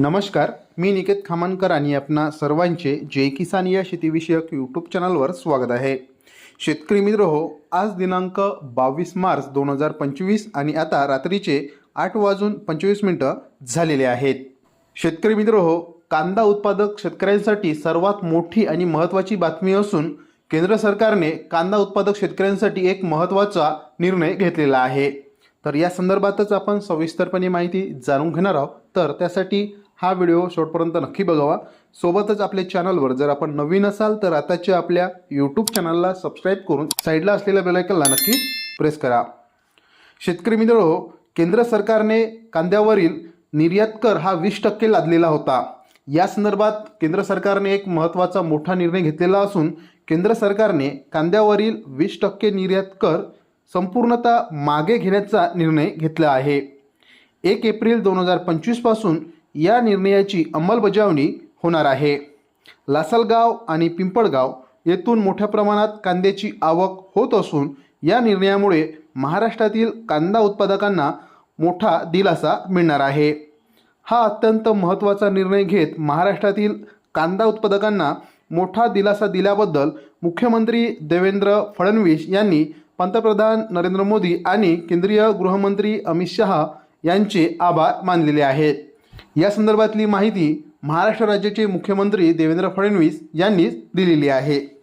नमस्कार मी निकेत खामनकर आणि आपणा सर्वांचे जय किसान या शेतीविषयक यूट्यूब चॅनलवर स्वागत आहे. शेतकरी मित्र हो आज दिनांक बावीस मार्च दोन हजार पंचवीस आणि आता रात्रीचे आठ वाजून पंचवीस मिनटं झालेले आहेत. शेतकरी मित्र हो कांदा उत्पादक शेतकऱ्यांसाठी सर्वात मोठी आणि महत्त्वाची बातमी असून केंद्र सरकारने कांदा उत्पादक शेतकऱ्यांसाठी एक महत्त्वाचा निर्णय घेतलेला आहे. तर या संदर्भातच आपण सविस्तरपणे माहिती जाणून घेणार आहोत. तर त्यासाठी हा व्हिडिओ शेवटपर्यंत नक्की बघावा. सोबतच आपल्या चॅनलवर जर आपण नवीन असाल तर आताच्या आपल्या यूट्यूब चॅनलला सबस्क्राईब करून साईडला असलेल्या बेलायकनला नक्की प्रेस करा. शेतकरी मित्र हो केंद्र सरकारने कांद्यावरील निर्यात कर हा वीस टक्के लादलेला होता. या संदर्भात केंद्र सरकारने एक महत्त्वाचा मोठा निर्णय घेतलेला असून केंद्र सरकारने कांद्यावरील वीस टक्के निर्यात कर संपूर्णतः मागे घेण्याचा निर्णय घेतला आहे. एक एप्रिल दोन हजार पंचवीसपासून या निर्णयाची अंमलबजावणी होणार आहे. लासलगाव आणि पिंपळगाव येथून मोठ्या प्रमाणात कांद्याची आवक होत असून या निर्णयामुळे महाराष्ट्रातील कांदा उत्पादकांना मोठा दिलासा मिळणार आहे. हा अत्यंत महत्त्वाचा निर्णय घेत महाराष्ट्रातील कांदा उत्पादकांना मोठा दिलासा दिल्याबद्दल मुख्यमंत्री देवेंद्र फडणवीस यांनी पंतप्रधान नरेंद्र मोदी आणि केंद्रीय गृहमंत्री अमित शहा यांचे आभार मानलेले आहेत. या संदर्भातली माहिती महाराष्ट्र राज्याचे मुख्यमंत्री देवेंद्र फडणवीस यांनीच दिलेली आहे.